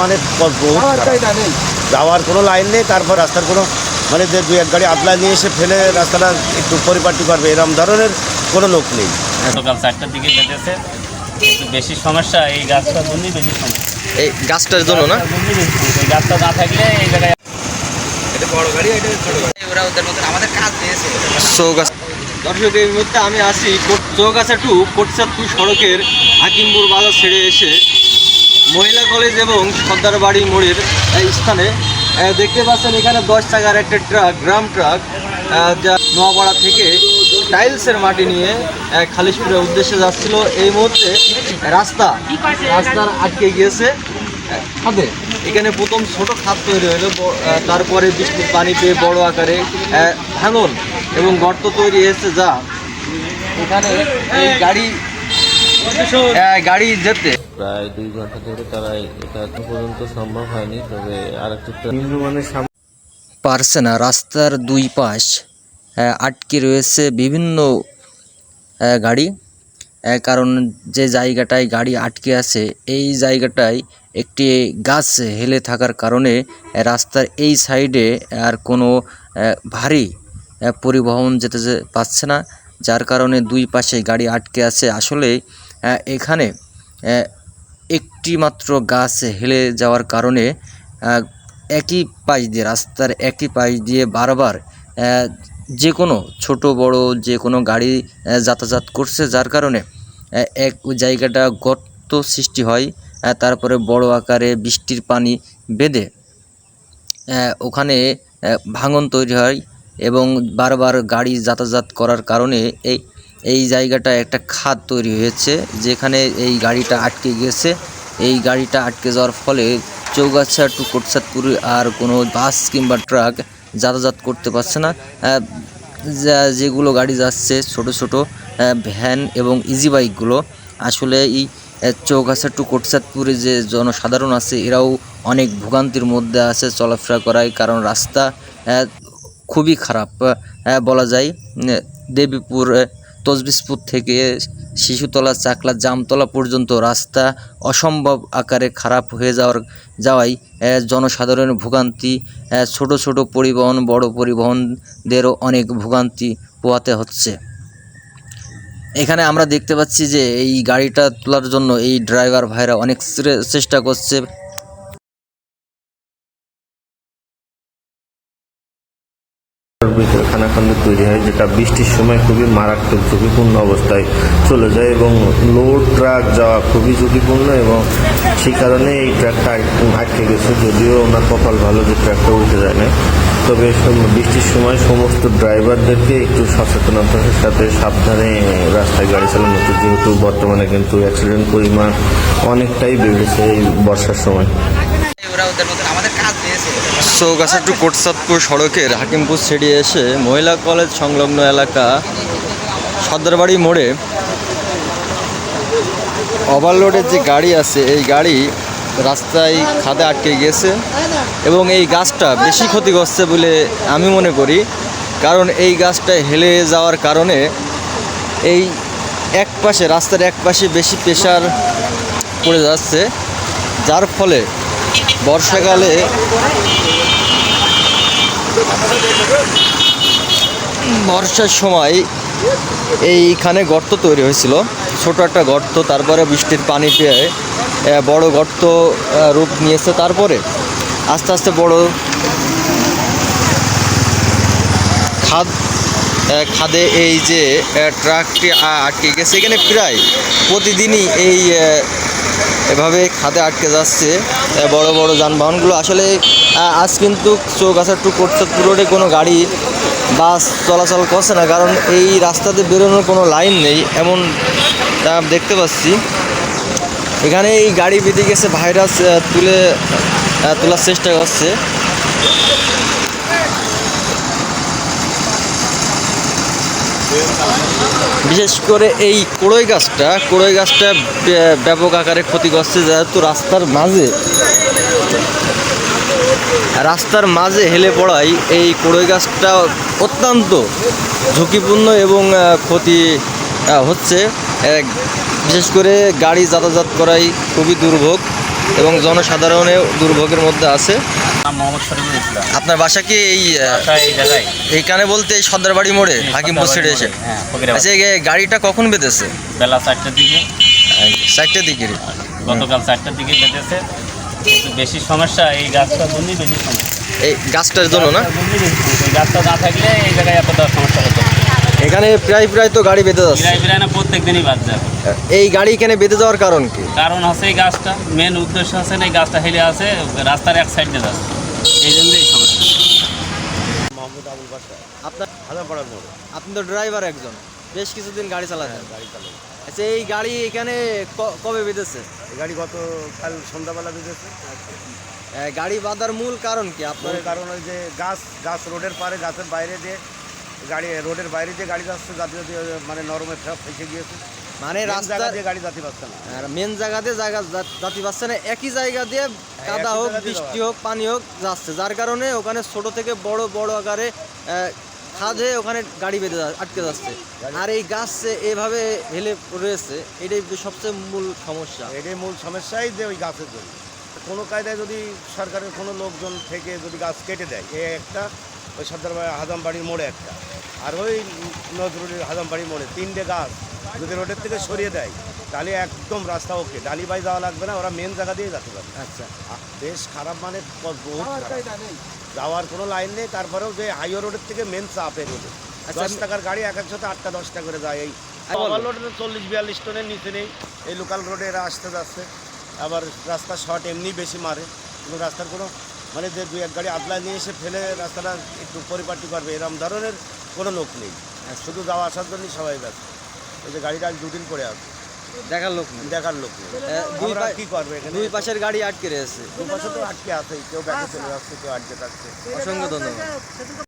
মানে। যাওয়ার কোনো লাইন নেই তারপর রাস্তার কোনো মানে যে দু এক গাড়ি আপলা নিয়ে এসে ফেলে রাস্তাটা একটু পরিপাটি করবে এরকম ধরনের কোনো লোক নেই। সকাল চারটার দিকে বেঁধেছে একটু বেশি সমস্যা এই গাছটার জন্যই বেশি সমস্যা। এই গাছটার জন্য না। এই গাছটা না থাকলে এই জায়গায় চৌগাছ দর্শক এই মুহূর্তে আমি আসি চৌগাছা টু কোটসাদপুর সড়কের হাকিমপুর বাজার ছেড়ে এসে। মহিলা কলেজ এবং সর্দার বাড়ি মোড়ের স্থানে দেখতে পাচ্ছেন এখানে দশ টাকার একটা ট্রাক, গ্রাম ট্রাক যা নোয়াপাড়া থেকে টাইলসের মাটি নিয়ে খালিশপুরের উদ্দেশ্যে যাচ্ছিল। এই মুহূর্তে রাস্তা, রাস্তার আটকে গিয়েছে। খাদে এখানে প্রথম ছোট খাদ তৈরি হলো তারপরে বৃষ্টির পানি পেয়ে বড় আকারে ভাঙন এবং গর্ত তৈরি হয়েছে যা এখানে গাড়ি গাড়ি যেতে প্রায় দুই ঘণ্টা ধরে তারা এটা এখন পর্যন্ত সম্ভব হয়নি, তবে আর একটু নিম্নমানের পারছে না, রাস্তার দুই পাশ আটকে রয়েছে বিভিন্ন গাড়ি। কারণ যে জায়গাটায় গাড়ি আটকে আছে, এই জায়গাটায় একটি গাছ হেলে থাকার কারণে রাস্তার এই সাইডে আর কোনো ভারী পরিবহন যেতে পারছে না। যার কারণে দুই পাশে গাড়ি আটকে আছে। আসলে এখানে একটি মাত্র গাছ হেলে যাওয়ার কারণে একই পাশ দিয়ে, রাস্তার একই পাশ দিয়ে বারবার যে কোনো ছোট, বড়, যে কোনো গাড়ি যাতায়াত করছে। যার কারণে এক জায়গাটা গর্ত সৃষ্টি হয় তারপরে বড় আকারে বৃষ্টির পানি বেঁধে ওখানে ভাঙন তৈরি হয় এবং বারবার গাড়ি যাতায়াত করার কারণে এই এই জায়গাটা একটা খাদ তৈরি হয়েছে, যেখানে এই গাড়িটা আটকে গেছে এই গাড়িটা আটকে যাওয়ার ফলে চৌগাছা টু কোটসাদপুর আর কোনো বাস কিংবা ট্রাক যাতায়াত করতে পারছে না। যেগুলো গাড়ি যাচ্ছে, ছোট ছোট ভ্যান এবং ইজি বাইকগুলো আসলে এই চৌগাছা টু কোটসাদপুরে যে জনসাধারণ আছে, এরাও অনেক ভোগান্তির মধ্যে আছে চলাফেরা করায়, কারণ রাস্তা খুবই খারাপ বলা যায়। দেবীপুর তসবিসপুর থেকে শিশুতলা চাকলা জামতলা পর্যন্ত রাস্তা অসম্ভব আকারে খারাপ হয়ে যাওয়ার, যাওয়ায় জনসাধারণের ভোগান্তি ছোট ছোট পরিবহন, বড় পরিবহনদেরও অনেক ভোগান্তি পোয়াতে হচ্ছে। এখানে আমরা দেখতে পাচ্ছি যে এই গাড়িটা তোলার জন্য এই ড্রাইভার ভাইরা অনেক চেষ্টা করছে। হয়, যেটা বৃষ্টির সময় খুবই মারাত্মক ঝুঁকিপূর্ণ অবস্থায় চলে যায় এবং লোড ট্রাক যাওয়া খুবই ঝুঁকিপূর্ণ এবং সেই কারণে এই ট্রাকটা আট- আটকে গেছে। যদিও ওনার কপাল ভালো যে ট্রাকটা উল্টে যায় না তবে বৃষ্টির সময় সমস্ত ড্রাইভারদেরকে একটু সচেতনতার সাথে সাবধানে রাস্তায় গাড়ি চালানো উচিত। যেহেতু বর্তমানে কিন্তু অ্যাক্সিডেন্ট পরিমাণ অনেকটাই বেড়েছে এই বর্ষার সময়। চৌগাছা টু কোটসাদপুর সড়কের হাকিমপুর ছেড়ে এসে মহিলা কলেজ সংলগ্ন এলাকা সর্দারবাড়ি মোড়ে ওভারলোডের যে গাড়ি আছে, এই গাড়ি রাস্তায় খাদে আটকে গিয়েছে এবং এই গাছটা বেশি ক্ষতি করছে বলে আমি মনে করি, কারণ এই গাছটা হেলে যাওয়ার কারণে এই এক পাশে, রাস্তার এক পাশে বেশি প্রেশার পড়ে যাচ্ছে, যার ফলে বর্ষাকালে বর্ষার সময় এইখানে গর্ত তৈরি হয়েছিল। ছোট একটা গর্ত, তারপরে বৃষ্টির পানি পেয়ে বড় গর্ত রূপ নিয়েছে তারপরে আস্তে আস্তে বড় খাদ খাদে এই যে ট্রাকটি আটকে গেছে। এখানে প্রায় প্রতিদিনই এই এভাবে খাদে আটকে যাচ্ছে বড় বড় যানবাহনগুলো। আসলে আজ কিন্তু চৌগাছা টু কোটসাদপুর রোডে কোনো গাড়ি, বাস চলাচল করছে না, কারণ এই রাস্তাতে বেরোনোর কোনো লাইন নেই, এমন দেখতে পাচ্ছি। এখানে এই গাড়ি বেঁধে গেছে, ভাইরাস তুলে তোলার চেষ্টা করছে। বিশেষ করে এই কোড়ই গাছটা কোড়ই গাছটা ব্যাপক আকারে ক্ষতিগ্রস্ত যেহেতু রাস্তার মাঝে। রাস্তার মাঝে হেলে পড়ায় এই কোড়ই গাছটা অত্যন্ত ঝুঁকিপূর্ণ এবং ক্ষতি হচ্ছে। বিশেষ করে গাড়ি যাতায়াত করাই খুবই দুর্ভোগ। এবং জনসাধারণেও দুর্ভোগের মধ্যে আছে। আপনার বাসা কি এই এইখানে বলতে এই সর্দারবাড়ি মোড়ে হাকিমপুর স্ট্রিটে এসে? হ্যাঁ আচ্ছা এই গাড়িটা কখন বেঁধেছে? বেলা চারটার দিকে। চারটে দিকে। গতকাল চারটার দিকে বেঁধেছে। বেশি সমস্যা এই গাছটার জন্যই বেশি সমস্যা। এই গাছটার জন্য না? গাছটা না থাকলে এই জায়গায় এতটা সমস্যা হতো। এখানে প্রায় প্রায় তো গাড়ি বেঁধে যাচ্ছে। প্রায় প্রায় না প্রত্যেক দিনই বাদ যাবে এই গাড়ি এখানে বেঁধে যাওয়ার কারণ কি? কারণ হচ্ছে এই গাছটা মেন উদ্দেশ্য আছে না এই গাছটা হেলে আছে রাস্তার এক সাইড দিয়ে যাচ্ছে। এই জন্যই সমস্যা। মোহাম্মদ আবুল বাসার আপনার হাজারপাড়ার মোড়ে। আপনি তো ড্রাইভার একজন। বেশ কিছুদিন গাড়ি চালাচ্ছেন গাড়ি চালায় আচ্ছা এই গাড়ি এখানে ক- কবে বেঁধেছে? গাড়ি গত কাল সন্ধ্যাবেলা বেঁধেছে। গাড়ি বাঁধার মূল কারণ কি আপনার? আপনার কারণ ওই যে গাছ গাছ রোডের পারে গাছের বাইরে দিয়ে গাড়ি রোডের বাইরে দিয়ে গাড়ি যাচ্ছে যাতে যাতে মানে নরমে ফেসে গিয়েছে। মানে রাস্তা দিয়ে গাড়ি যাতে পারছে না। আর মেন জায়গা দিয়ে জায়গা যা- জাতি পাচ্ছে না একই জায়গা দিয়ে কাদা হোক বৃষ্টি হোক পানি হোক যাচ্ছে। যার কারণে ওখানে ছোট থেকে বড় বড় আকারে খাদ হয়ে ওখানে গাড়ি বেঁধে যা- আটকে যাচ্ছে। আর এই গাছ এভাবে হেলে রয়েছে এটাই সবচেয়ে মূল সমস্যা। এটাই মূল সমস্যাই যে ওই গাছের জন্য। কোনো কায়দায় যদি সরকারের কোনো লোকজন থেকে যদি গাছ কেটে দেয় এ একটা। ওই সর্দার হাজামবাড়ির মোড়ে একটা। আর ওই নজরুলের হাজামবাড়ির মোড়ে তিনটে গাছ যদি রোডের থেকে সরিয়ে দেয় তাহলে একদম রাস্তা ওকে। ডালিবাই যাওয়া লাগবে না ওরা মেন জায়গা দিয়ে যেতে পারবে আচ্ছা। বেশ খারাপ মানে বহুত যাওয়ার কোনো লাইন নেই তারপরেও যে হাইওয়ে রোডের থেকে মেন চাপে রোডে আচ্ছা, দশ টাকার গাড়ি এক একসাথে আটটা দশটা করে যায় এই। আচ্ছা, রোডে তো চল্লিশ বিয়াল্লিশ টনের নিচে নেই। এই লোকাল রোডে এরা আসতে যাচ্ছে। আবার রাস্তা শর্ট এমনি বেশি মারে। কিন্তু রাস্তার কোনো মানে যে দুই এক গাড়ি আদলা নিয়ে এসে ফেলে রাস্তাটা একটু পরিপাটি করবে এরম ধরনের কোনো লোক নেই। শুধু যাওয়া আসার জন্যই সবাই ব্যস্ত। ওই যে গাড়িটা আজ দুদিন পরে আসবে। দেখার লোক নেই। দেখার লোক নেই। দুই কি করবে এখানে? দুই পাশের গাড়ি আটকে রয়েছে। দুই পাশে তো আটকে আছে কেউ ব্যাগে চলে যাচ্ছে কেউ আটকে থাকছে। অসংখ্য ধন্যবাদ।